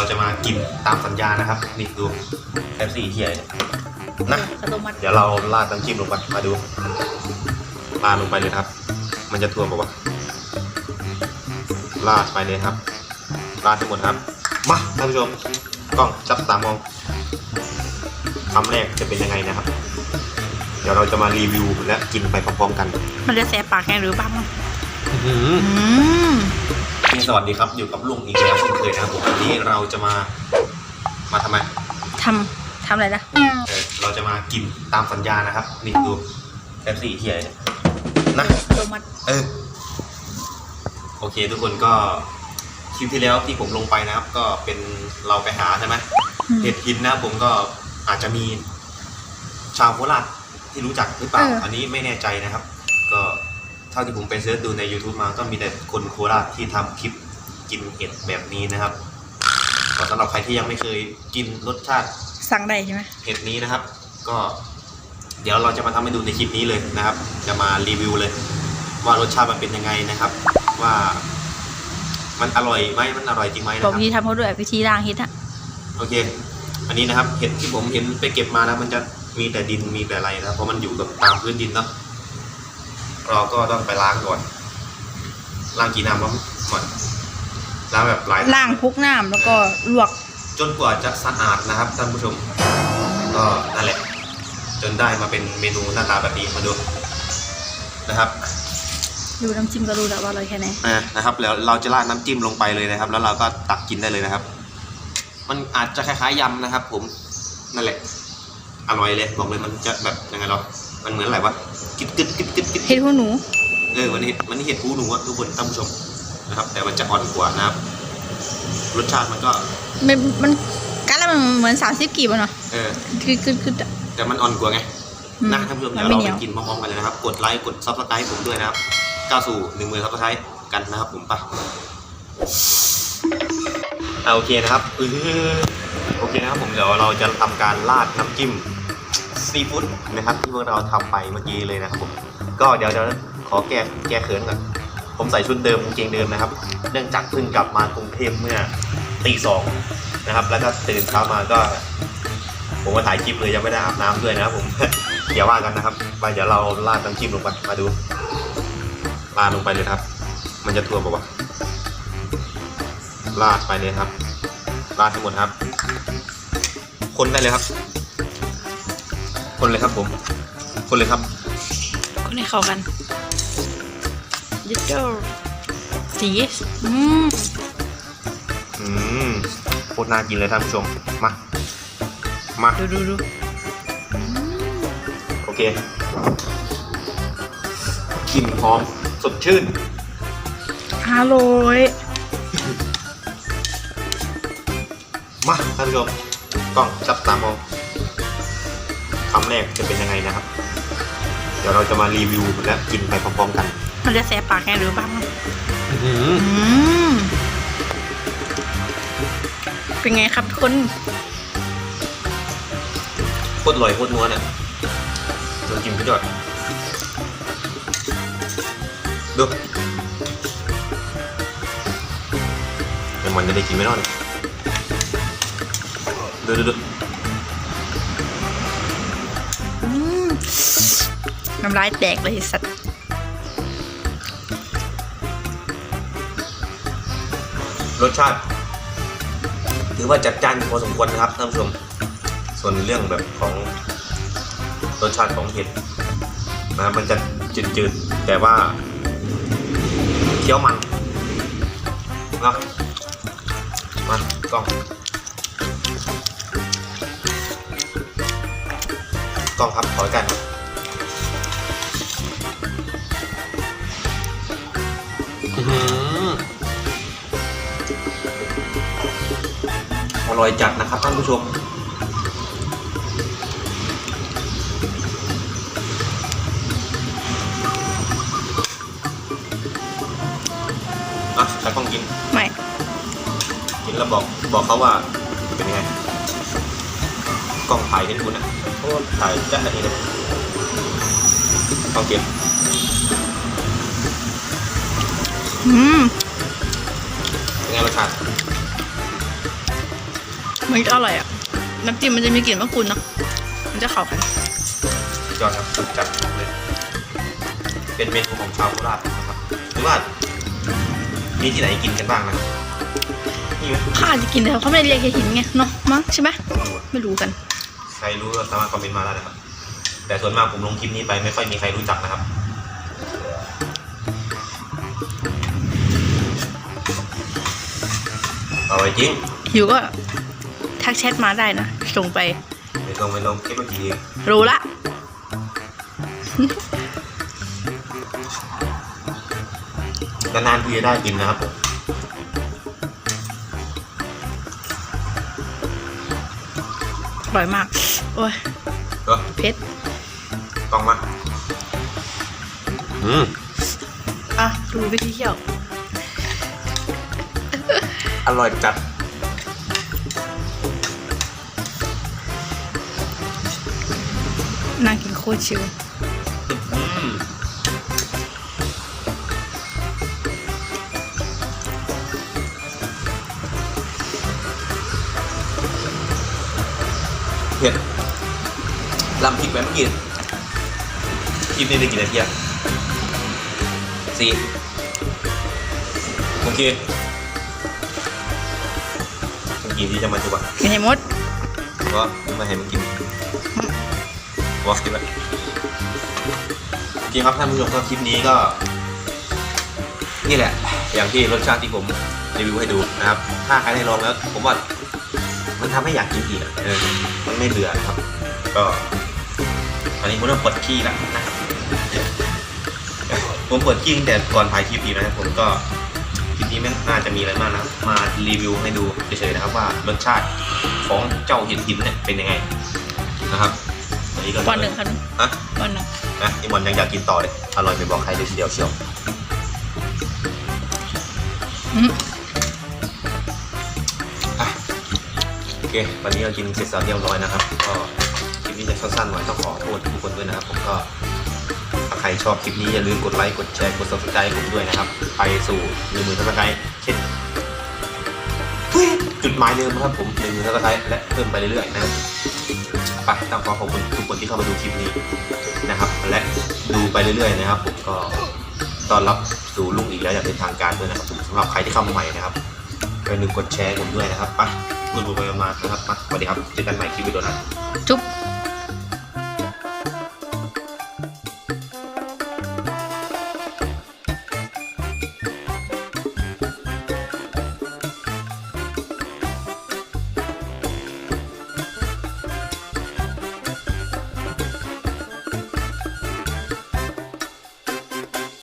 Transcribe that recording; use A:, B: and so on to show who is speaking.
A: เราจะมากินตามสัญญานะครับ นี่ดูแป๊บซี่เทียเนี่ยนะ
B: ข้าวต้มมัด
A: เดี๋ยวเราราดน้ำจิ้มลงไปมาดูราดลงไปเลยครับ มันจะท่วมปะวะราดไปเลยครับราดทั้งหมดครับมาท่านผู้ชมกล้องจับตามองคำแรกจะเป็นยังไงนะครับ เดี๋ยวเราจะมารีวิวและกินไปพร้อมๆกัน
B: มันจะแสบปากไงหรือบ้าง
A: อื้อหือ
B: อืม
A: นี่ สวัสดีครับอยู่กับลุงอีกแล้วเช่นเคยนะครับผมวันนี้เราจะมามาทำไม
B: ทำทำอะไรนะ
A: เออเราจะมากินตามสัญญานะครับนี่ดูแป๊บซี่เทียเนี่ยนะ
B: ข้าวต้มมัด
A: เออโอเค ทุกคนก็คลิปที่แล้วที่ผมลงไปนะครับ ก็เป็นเราไปหาใช่ไหม
B: อืม
A: เห็ดหินนะครับผมก็อาจจะมีชาวโคราชที่รู้จักหรือเปล่า
B: เอออั
A: อันนี้ไม่แน่ใจนะครับก็ เท่าที่ผมไปเสิร์ชดูใน YouTube มาก็มีแต่คนโคราชที่ทำคลิปกินเห็ดแบบนี้นะครับก็สำหรับใครที่ยังไม่เคยกินรสชาติ
B: สั่งได้ใช่ไหม
A: เห็ดนี้นะครับ ก็ เดี๋ยวเราจะมาทำให้ดูในคลิปนี้เลยนะครับ จะมารีวิวเลย ว่ารสชาติมันเป็นยังไงนะครับ ว่า มันอร่อยไหมมันอร่อยจริงไหมนะ
B: บอ
A: ค
B: ก
A: รับ
B: วิธีทำเขาด้วยวิธีล้างเห็ดอะ
A: โอเค อันนี้นะครับเห็ดที่ผมเห็นไปเก็บมานะมันจะมีแต่ดินมีแต่อะไรนะครับเพราะมันอยู่กับตามพื้นดินเนาะ เราก็ต้องไปล้างก่อน ล้างกี่น้ำวะก่อนล้างแบบหลาย
B: ล้างคลุกน้ำแล้วก็ลวก
A: จนกว่าจะสะอาดนะครับท่านผู้ชม ก็นั่นแหละ จนได้มาเป็นเมนูหน้าตาแบบนี้มาดูนะครับ
B: ดูน้ำจิ้มก็รู้แล้วว่าอร่อยแค่ไหน
A: อ่านะครับ แล้วเราจะราดน้ำจิ้มลงไปเลยนะครับ แล้วเราก็ตักกินได้เลยนะครับ มันอาจจะคล้ายๆยำนะครับ ผมนั่นแหละอร่อยเลยบอกเลยมันจะแบบยังไงเรามันเหมือนอะไรวะ กึดกึดกึดกึดกึด
B: เห็ดหูหนู
A: เออมันเห็ดมันเห็ดหูหนูอะทุกคนท่านผู้ชมนะครับ แต่มันจะอ่อนกว่านะครับ รสชาติมันก็
B: มันมันกัดแล้วมันเหมือนสามสิบกีบอะเนาะ
A: เออ
B: คือคือคืออะ
A: แต่มันอ่อนกว่าไง
B: อืม
A: นะท่านผู้ชม
B: มั
A: เดี๋
B: น
A: ยว
B: ไม่
A: เรา
B: เหนียว
A: ไปกินพร้อมๆกันเลยนะครับ กดไลค์กดซับสไครต์ผมด้วยนะครับก้าวสู่หนึ่งหมื่นซับสไครต์กันนะครับผมไปเอาโอเคนะครับเออโอเคนะครับผมเดี๋ยวเราจะทำการราดน้ำจิ้ม ซีฟู้ดนะครับที่พวกเราทำไปเมื่อกี้เลยนะครับผมก็เดี๋ยวเดี๋ยวขอแก้แก้เขินก่อนผมใส่ชุดเดิมกางเกงเดิมนะครับ เนื่องจากเพิ่งกลับมากรุงเทพเมื่อตีสองนะครับ แล้วก็ตื่นเช้ามาก็ ผมมาถ่ายคลิปเลยยังไม่ได้อาบน้ำด้วยนะครับผมอย่าว่ากันนะครับไปเดี๋ยวเราราดน้ำจิ้มลงไปมาดูราดลงไปเลยครับ มันจะท่วมปะวะราดไปเลยครับราดทั้งหมดครับ คนได้เลยครับ คนเลยครับผม คนเลยครับ
B: คนให้เข้ากันยิดเจ้าสีอืม
A: อืมโคตรน่ากินเลยท่านผู้ชม มา มา
B: ดูดูดู
A: โอเคกลิ่นหอมสดชื่น
B: อร่อย
A: มาท่านผู้ชมกล้องจับตามองคำแรกจะเป็นยังไงนะครับ เดี๋ยวเราจะมารีวิวและกินไปพร้อมๆกัน
B: มันจะแสบปากไงหรือบ้าง
A: อื้อหือ
B: อืมเป็นไงครับทุกคน
A: โคตรอร่อยโคตรนัวเนี่ยลองกินไปด้วยดูเดี๋ยวมันจะได้กินไม่นอนดูดูดู
B: น้ำลายแตกเลยสัตว์
A: รสชาติ ถือว่าจัดจ้านพอสมควรนะครับท่านผู้ชม ส่วนเรื่องแบบของรสชาติของเห็ดนะครับมันจะจืดๆ แต่ว่าเคี้ยวมันเนาะมากล้องกล้องครับขอกันครับ อื้อหืออร่อยจัดนะครับท่านผู้ชม อะแต่ต้องกิน
B: ไม่
A: กินแล้วบอกบอกเขาว่าเป็นยังไง กล้องถ่ายเห็นคุณนะเพราะว่าถ่ายแค่นาทีเลยต้องกิน
B: อืม
A: เป็นไงรสชาติ
B: มันจะอร่อยอะ น้ำจิ้มมันจะมีกลิ่นมะกรูดเนาะมันจะเข้ากัน
A: ยอดครับสุดจัดเลย เป็นเมนูของชาวโคราชนะครับหรือว่ามีที่ไหนกินกันบ้างนะนี่ไหม
B: ข้าจะกินแต่เขาไม่ได้เรียกแค่หินไงเนาะมั้งใช่ไหมไม่รู้กัน
A: ใครรู้ก็สามารถคอมเมนต์มาได้นะครับ แต่ส่วนมากผมลงคลิปนี้ไปไม่ค่อยมีใครรู้จักนะครับ เอาไว้จริง
B: อยู่ก็ทักแชทมาได้นะ ส่งไป
A: ไม่ลงไม่ลงคลิปเมื่อกี้
B: รู้ละ
A: นานๆทีจะได้กินนะครับผม
B: อร่อยมาก โอ้ย
A: ก็
B: เผ็ด
A: ต้องมาอืม
B: อะ ดูวิธีเคี่ยว
A: อร่อยจัด
B: นั่งกินโคตรชิว
A: อืมเผ็ดลำพริกแบบเมื่อกี้คลิปนี้ได้กี่นาทีอะสี่โอเค เมื่อกี้ที่จะมาดูว่า
B: ไม่ใช่มด
A: ก็มาให้มันกินวอสกินไปโอเคครับท่านผู้ชมครับคลิปนี้ก็ นี่แหละ อย่างที่รสชาติที่ผมรีวิวให้ดูนะครับ ถ้าใครได้ลองแล้ว ผมว่ามันทำให้อยากกินอีกอะเออมันไม่เบื่อนะครับ ก็ตอนนี้ผมเริ่มปวดขี้แล้วนะครับผมปวดขี้ตั้งแต่ก่อนถ่ายคลิปอีกนะครับผมก็ค ลิปนี้ไม่น่าจะมีอะไรมากนะครับมารีวิวให้ดูเฉยๆนะครับว่ารสชาติของเจ้าเห็ดหินเนี่ยเป็นยังไงนะครับตอนนี้ก็
B: วันหนึ่งครับ
A: ฮะ
B: วันหนึ่ง
A: นะไอ้บอลยังอยากกินต่อเลย อร่อยไม่บอกใครเลยทีเดียวเชียว
B: อืม
A: อะโอเค วันนี้เรากินเสร็จสับเรียบร้อยนะครับ ก็คลิปนี้จะสั้นๆหน่อยต้องขอโทษทุกคนด้วยนะครับ ผมก็ถ้าใคร ชอบคลิปนี้อย่าลืมกดไลค์ กดแชร์ กด subscribe ผมด้วยนะครับ ไปสู่หนึ่งหมื่นซับสไครต์เช่นจุดหมายเดิมครับผมหนึ่งหมื่นซับสไครต์และเพิ่มไปเรื่อยๆนะครับไปต้องขอขอบคุณทุกคนที่เข้ามาดูคลิปนี้นะครับ และดูไปเรื่อยๆนะครับ ผมก็ต้อนรับสู่ลุงอีกแล้วอย่างเป็นทางการด้วยนะครับผมสำหรับใครที่เข้ามาใหม่นะครับอย่าลืมกดแชร์ผมด้วยนะครับไปพูดไปมานะครับมาสวัสดีครับเจอกันใหม่คลิปวิดีโอหน้า
B: จุ๊
A: บ